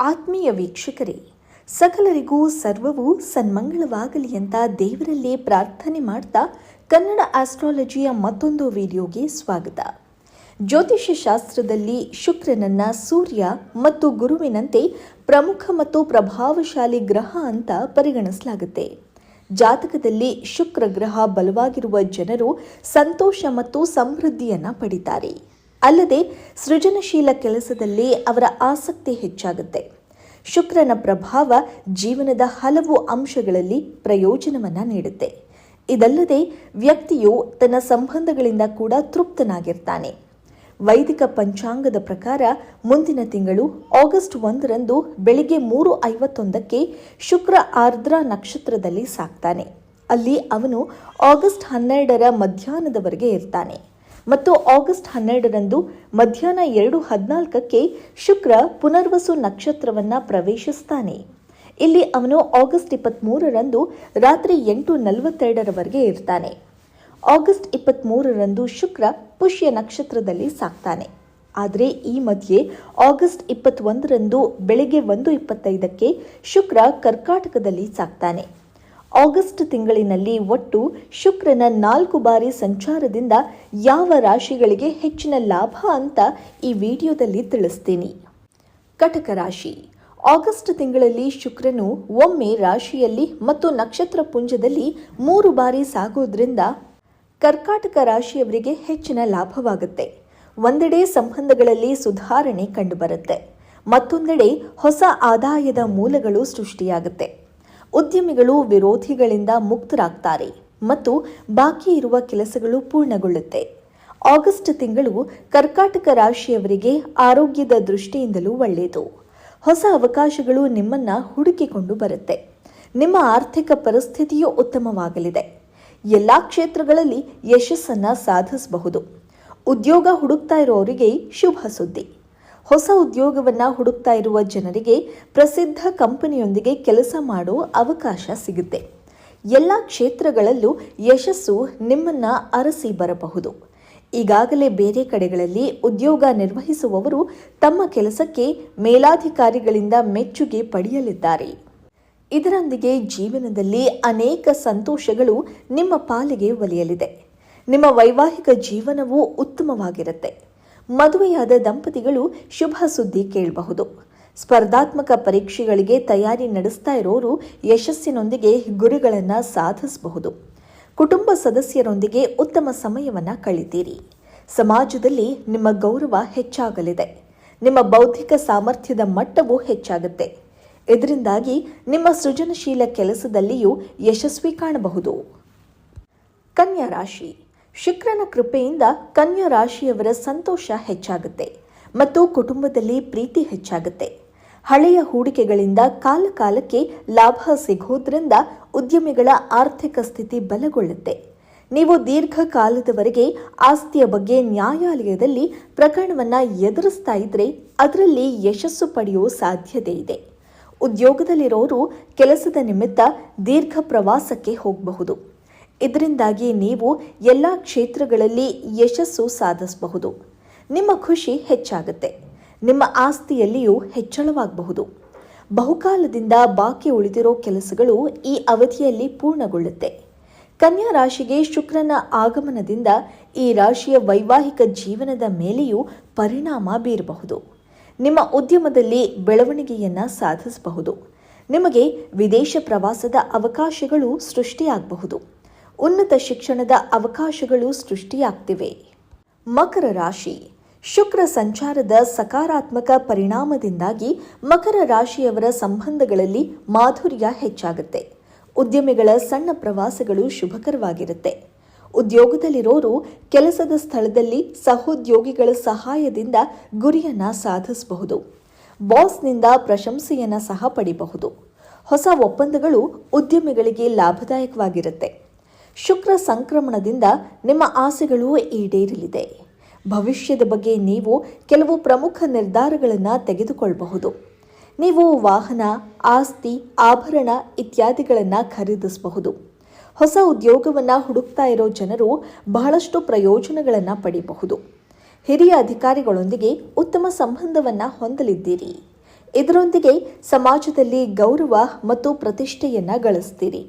ಆತ್ಮೀಯ ವೀಕ್ಷಕರೇ, ಸಕಲರಿಗೂ ಸರ್ವವು ಸನ್ಮಂಗಳವಾಗಲಿ ಅಂತ ದೇವರಲ್ಲೇ ಪ್ರಾರ್ಥನೆ ಮಾಡ್ತಾ ಕನ್ನಡ ಆಸ್ಟ್ರಾಲಜಿಯ ಮತ್ತೊಂದು ವಿಡಿಯೋಗೆ ಸ್ವಾಗತ. ಜ್ಯೋತಿಷ್ಯ ಶಾಸ್ತ್ರದಲ್ಲಿ ಶುಕ್ರನನ್ನ ಸೂರ್ಯ ಮತ್ತು ಗುರುವಿನಂತೆ ಪ್ರಮುಖ ಮತ್ತು ಪ್ರಭಾವಶಾಲಿ ಗ್ರಹ ಅಂತ ಪರಿಗಣಿಸಲಾಗುತ್ತೆ. ಜಾತಕದಲ್ಲಿ ಶುಕ್ರ ಗ್ರಹ ಬಲವಾಗಿರುವ ಜನರು ಸಂತೋಷ ಮತ್ತು ಸಮೃದ್ಧಿಯನ್ನು ಪಡಿತಾರೆ. ಅಲ್ಲದೆ ಸೃಜನಶೀಲ ಕೆಲಸದಲ್ಲಿ ಅವರ ಆಸಕ್ತಿ ಹೆಚ್ಚಾಗುತ್ತೆ. ಶುಕ್ರನ ಪ್ರಭಾವ ಜೀವನದ ಹಲವು ಅಂಶಗಳಲ್ಲಿ ಪ್ರಯೋಜನವನ್ನು ನೀಡುತ್ತೆ. ಇದಲ್ಲದೆ ವ್ಯಕ್ತಿಯು ತನ್ನ ಸಂಬಂಧಗಳಿಂದ ಕೂಡ ತೃಪ್ತನಾಗಿರ್ತಾನೆ. ವೈದಿಕ ಪಂಚಾಂಗದ ಪ್ರಕಾರ ಮುಂದಿನ ತಿಂಗಳು ಆಗಸ್ಟ್ ಒಂದರಂದು ಬೆಳಿಗ್ಗೆ ಮೂರು ಐವತ್ತೊಂದಕ್ಕೆ ಶುಕ್ರ ಆರ್ದ್ರ ನಕ್ಷತ್ರದಲ್ಲಿ ಸಾಕ್ತಾನೆ. ಅಲ್ಲಿ ಅವನು ಆಗಸ್ಟ್ ಹನ್ನೆರಡರ ಮಧ್ಯಾಹ್ನದವರೆಗೆ ಇರ್ತಾನೆ. ಮತ್ತು ಆಗಸ್ಟ್ ಹನ್ನೆರಡರಂದು ಮಧ್ಯಾಹ್ನ ಎರಡು ಹದಿನಾಲ್ಕಕ್ಕೆ ಶುಕ್ರ ಪುನರ್ವಸು ನಕ್ಷತ್ರವನ್ನ ಪ್ರವೇಶಿಸ್ತಾನೆ. ಇಲ್ಲಿ ಅವನು ಆಗಸ್ಟ್ ಇಪ್ಪತ್ತ್ಮೂರರಂದು ರಾತ್ರಿ ಎಂಟು ನಲವತ್ತೆರಡರವರೆಗೆ ಇರ್ತಾನೆ. ಆಗಸ್ಟ್ ಇಪ್ಪತ್ತ್ಮೂರರಂದು ಶುಕ್ರ ಪುಷ್ಯ ನಕ್ಷತ್ರದಲ್ಲಿ ಸಾಕ್ತಾನೆ. ಆದರೆ ಈ ಮಧ್ಯೆ ಆಗಸ್ಟ್ ಇಪ್ಪತ್ತೊಂದರಂದು ಬೆಳಗ್ಗೆ ಒಂದು ಇಪ್ಪತ್ತೈದಕ್ಕೆ ಶುಕ್ರ ಕರ್ಕಾಟಕದಲ್ಲಿ ಸಾಕ್ತಾನೆ. ಆಗಸ್ಟ್ ತಿಂಗಳಿನಲ್ಲಿ ಒಟ್ಟು ಶುಕ್ರನ ನಾಲ್ಕು ಬಾರಿ ಸಂಚಾರದಿಂದ ಯಾವ ರಾಶಿಗಳಿಗೆ ಹೆಚ್ಚಿನ ಲಾಭ ಅಂತ ಈ ವಿಡಿಯೋದಲ್ಲಿ ತಿಳಿಸ್ತೀನಿ. ಕಟಕ ರಾಶಿ. ಆಗಸ್ಟ್ ತಿಂಗಳಲ್ಲಿ ಶುಕ್ರನು ಒಮ್ಮೆ ರಾಶಿಯಲ್ಲಿ ಮತ್ತು ನಕ್ಷತ್ರ ಪುಂಜದಲ್ಲಿ ಮೂರು ಬಾರಿ ಸಾಗೋದ್ರಿಂದ ಕರ್ಕಾಟಕ ರಾಶಿಯವರಿಗೆ ಹೆಚ್ಚಿನ ಲಾಭವಾಗುತ್ತೆ. ಒಂದೆಡೆ ಸಂಬಂಧಗಳಲ್ಲಿ ಸುಧಾರಣೆ ಕಂಡುಬರುತ್ತೆ. ಮತ್ತೊಂದೆಡೆ ಹೊಸ ಆದಾಯದ ಮೂಲಗಳು ಸೃಷ್ಟಿಯಾಗುತ್ತೆ. ಉದ್ಯಮಿಗಳು ವಿರೋಧಿಗಳಿಂದ ಮುಕ್ತರಾಗ್ತಾರೆ ಮತ್ತು ಬಾಕಿ ಇರುವ ಕೆಲಸಗಳು ಪೂರ್ಣಗೊಳ್ಳುತ್ತೆ. ಆಗಸ್ಟ್ ತಿಂಗಳು ಕರ್ಕಾಟಕ ರಾಶಿಯವರಿಗೆ ಆರೋಗ್ಯದ ದೃಷ್ಟಿಯಿಂದಲೂ ಒಳ್ಳೆಯದು. ಹೊಸ ಅವಕಾಶಗಳು ನಿಮ್ಮನ್ನ ಹುಡುಕಿಕೊಂಡು ಬರುತ್ತೆ. ನಿಮ್ಮ ಆರ್ಥಿಕ ಪರಿಸ್ಥಿತಿಯೂ ಉತ್ತಮವಾಗಲಿದೆ. ಎಲ್ಲ ಕ್ಷೇತ್ರಗಳಲ್ಲಿ ಯಶಸ್ಸನ್ನು ಸಾಧಿಸಬಹುದು. ಉದ್ಯೋಗ ಹುಡುಕ್ತಾ ಇರೋರಿಗೆ ಶುಭ ಸುದ್ದಿ. ಹೊಸ ಉದ್ಯೋಗವನ್ನ ಹುಡುಕ್ತಾ ಇರುವ ಜನರಿಗೆ ಪ್ರಸಿದ್ಧ ಕಂಪನಿಯೊಂದಿಗೆ ಕೆಲಸ ಮಾಡೋ ಅವಕಾಶ ಸಿಗುತ್ತೆ. ಎಲ್ಲ ಕ್ಷೇತ್ರಗಳಲ್ಲೂ ಯಶಸ್ಸು ನಿಮ್ಮನ್ನ ಅರಸಿ ಬರಬಹುದು. ಈಗಾಗಲೇ ಬೇರೆ ಕಡೆಗಳಲ್ಲಿ ಉದ್ಯೋಗ ನಿರ್ವಹಿಸುವವರು ತಮ್ಮ ಕೆಲಸಕ್ಕೆ ಮೇಲಾಧಿಕಾರಿಗಳಿಂದ ಮೆಚ್ಚುಗೆ ಪಡೆಯಲಿದ್ದಾರೆ. ಇದರೊಂದಿಗೆ ಜೀವನದಲ್ಲಿ ಅನೇಕ ಸಂತೋಷಗಳು ನಿಮ್ಮ ಪಾಲಿಗೆ ಒಲಿಯಲಿದೆ. ನಿಮ್ಮ ವೈವಾಹಿಕ ಜೀವನವೂ ಉತ್ತಮವಾಗಿರುತ್ತೆ. ಮದುವೆಯಾದ ದಂಪತಿಗಳು ಶುಭ ಸುದ್ದಿ ಕೇಳಬಹುದು. ಸ್ಪರ್ಧಾತ್ಮಕ ಪರೀಕ್ಷೆಗಳಿಗೆ ತಯಾರಿ ನಡೆಸ್ತಾ ಇರೋರು ಯಶಸ್ಸಿನೊಂದಿಗೆ ಗುರಿಗಳನ್ನು ಸಾಧಿಸಬಹುದು. ಕುಟುಂಬ ಸದಸ್ಯರೊಂದಿಗೆ ಉತ್ತಮ ಸಮಯವನ್ನು ಕಳಿತೀರಿ. ಸಮಾಜದಲ್ಲಿ ನಿಮ್ಮ ಗೌರವ ಹೆಚ್ಚಾಗಲಿದೆ. ನಿಮ್ಮ ಬೌದ್ಧಿಕ ಸಾಮರ್ಥ್ಯದ ಮಟ್ಟವೂ ಹೆಚ್ಚಾಗುತ್ತೆ. ಇದರಿಂದಾಗಿ ನಿಮ್ಮ ಸೃಜನಶೀಲ ಕೆಲಸದಲ್ಲಿಯೂ ಯಶಸ್ವಿ ಕಾಣಬಹುದು. ಕನ್ಯಾ ರಾಶಿ. ಶುಕ್ರನ ಕೃಪೆಯಿಂದ ಕನ್ಯಾ ರಾಶಿಯವರ ಸಂತೋಷ ಹೆಚ್ಚಾಗುತ್ತೆ ಮತ್ತು ಕುಟುಂಬದಲ್ಲಿ ಪ್ರೀತಿ ಹೆಚ್ಚಾಗುತ್ತೆ. ಹಳೆಯ ಹೂಡಿಕೆಗಳಿಂದ ಕಾಲಕಾಲಕ್ಕೆ ಲಾಭ ಸಿಗೋದ್ರಿಂದ ಉದ್ಯಮಿಗಳ ಆರ್ಥಿಕ ಸ್ಥಿತಿ ಬಲಗೊಳ್ಳುತ್ತೆ. ನೀವು ದೀರ್ಘಕಾಲದವರೆಗೆ ಆಸ್ತಿಯ ಬಗ್ಗೆ ನ್ಯಾಯಾಲಯದಲ್ಲಿ ಪ್ರಕರಣವನ್ನು ಎದುರಿಸ್ತಾ ಇದ್ರೆ ಅದರಲ್ಲಿ ಯಶಸ್ಸು ಪಡೆಯುವ ಸಾಧ್ಯತೆ ಇದೆ. ಉದ್ಯೋಗದಲ್ಲಿರೋರು ಕೆಲಸದ ನಿಮಿತ್ತ ದೀರ್ಘ ಪ್ರವಾಸಕ್ಕೆ ಹೋಗಬಹುದು. ಇದರಿಂದಾಗಿ ನೀವು ಎಲ್ಲ ಕ್ಷೇತ್ರಗಳಲ್ಲಿ ಯಶಸ್ಸು ಸಾಧಿಸಬಹುದು. ನಿಮ್ಮ ಖುಷಿ ಹೆಚ್ಚಾಗುತ್ತೆ. ನಿಮ್ಮ ಆಸ್ತಿಯಲ್ಲಿಯೂ ಹೆಚ್ಚಳವಾಗಬಹುದು. ಬಹುಕಾಲದಿಂದ ಬಾಕಿ ಉಳಿದಿರೋ ಕೆಲಸಗಳು ಈ ಅವಧಿಯಲ್ಲಿ ಪೂರ್ಣಗೊಳ್ಳುತ್ತೆ. ಕನ್ಯಾ ರಾಶಿಗೆ ಶುಕ್ರನ ಆಗಮನದಿಂದ ಈ ರಾಶಿಯ ವೈವಾಹಿಕ ಜೀವನದ ಮೇಲೆಯೂ ಪರಿಣಾಮ ಬೀರಬಹುದು. ನಿಮ್ಮ ಉದ್ಯಮದಲ್ಲಿ ಬೆಳವಣಿಗೆಯನ್ನು ಸಾಧಿಸಬಹುದು. ನಿಮಗೆ ವಿದೇಶ ಪ್ರವಾಸದ ಅವಕಾಶಗಳು ಸೃಷ್ಟಿಯಾಗಬಹುದು. ಉನ್ನತ ಶಿಕ್ಷಣದ ಅವಕಾಶಗಳು ಸೃಷ್ಟಿಯಾಗ್ತಿವೆ. ಮಕರ ರಾಶಿ. ಶುಕ್ರ ಸಂಚಾರದ ಸಕಾರಾತ್ಮಕ ಪರಿಣಾಮದಿಂದಾಗಿ ಮಕರ ರಾಶಿಯವರ ಸಂಬಂಧಗಳಲ್ಲಿ ಮಾಧುರ್ಯ ಹೆಚ್ಚಾಗುತ್ತೆ. ಉದ್ಯಮಿಗಳ ಸಣ್ಣ ಪ್ರವಾಸಗಳು ಶುಭಕರವಾಗಿರುತ್ತೆ. ಉದ್ಯೋಗದಲ್ಲಿರೋರು ಕೆಲಸದ ಸ್ಥಳದಲ್ಲಿ ಸಹೋದ್ಯೋಗಿಗಳ ಸಹಾಯದಿಂದ ಗುರಿಯನ್ನ ಸಾಧಿಸಬಹುದು. ಬಾಸ್ನಿಂದ ಪ್ರಶಂಸೆಯನ್ನ ಸಹ ಪಡಿಬಹುದು. ಹೊಸ ಒಪ್ಪಂದಗಳು ಉದ್ಯಮಿಗಳಿಗೆ ಲಾಭದಾಯಕವಾಗಿರುತ್ತೆ. ಶುಕ್ರ ಸಂಕ್ರಮಣದಿಂದ ನಿಮ್ಮ ಆಸೆಗಳು ಈಡೇರಲಿದೆ. ಭವಿಷ್ಯದ ಬಗ್ಗೆ ನೀವು ಕೆಲವು ಪ್ರಮುಖ ನಿರ್ಧಾರಗಳನ್ನು ತೆಗೆದುಕೊಳ್ಳಬಹುದು ನೀವು ವಾಹನ, ಆಸ್ತಿ, ಆಭರಣ ಇತ್ಯಾದಿಗಳನ್ನು ಖರೀದಿಸಬಹುದು. ಹೊಸ ಉದ್ಯೋಗವನ್ನು ಹುಡುಕ್ತಾ ಇರೋ ಜನರು ಬಹಳಷ್ಟು ಪ್ರಯೋಜನಗಳನ್ನು ಪಡೆಯಬಹುದು ಹಿರಿಯ ಅಧಿಕಾರಿಗಳೊಂದಿಗೆ ಉತ್ತಮ ಸಂಬಂಧವನ್ನು ಹೊಂದಲಿದ್ದೀರಿ. ಇದರೊಂದಿಗೆ ಸಮಾಜದಲ್ಲಿ ಗೌರವ ಮತ್ತು ಪ್ರತಿಷ್ಠೆಯನ್ನು ಗಳಿಸ್ತೀರಿ.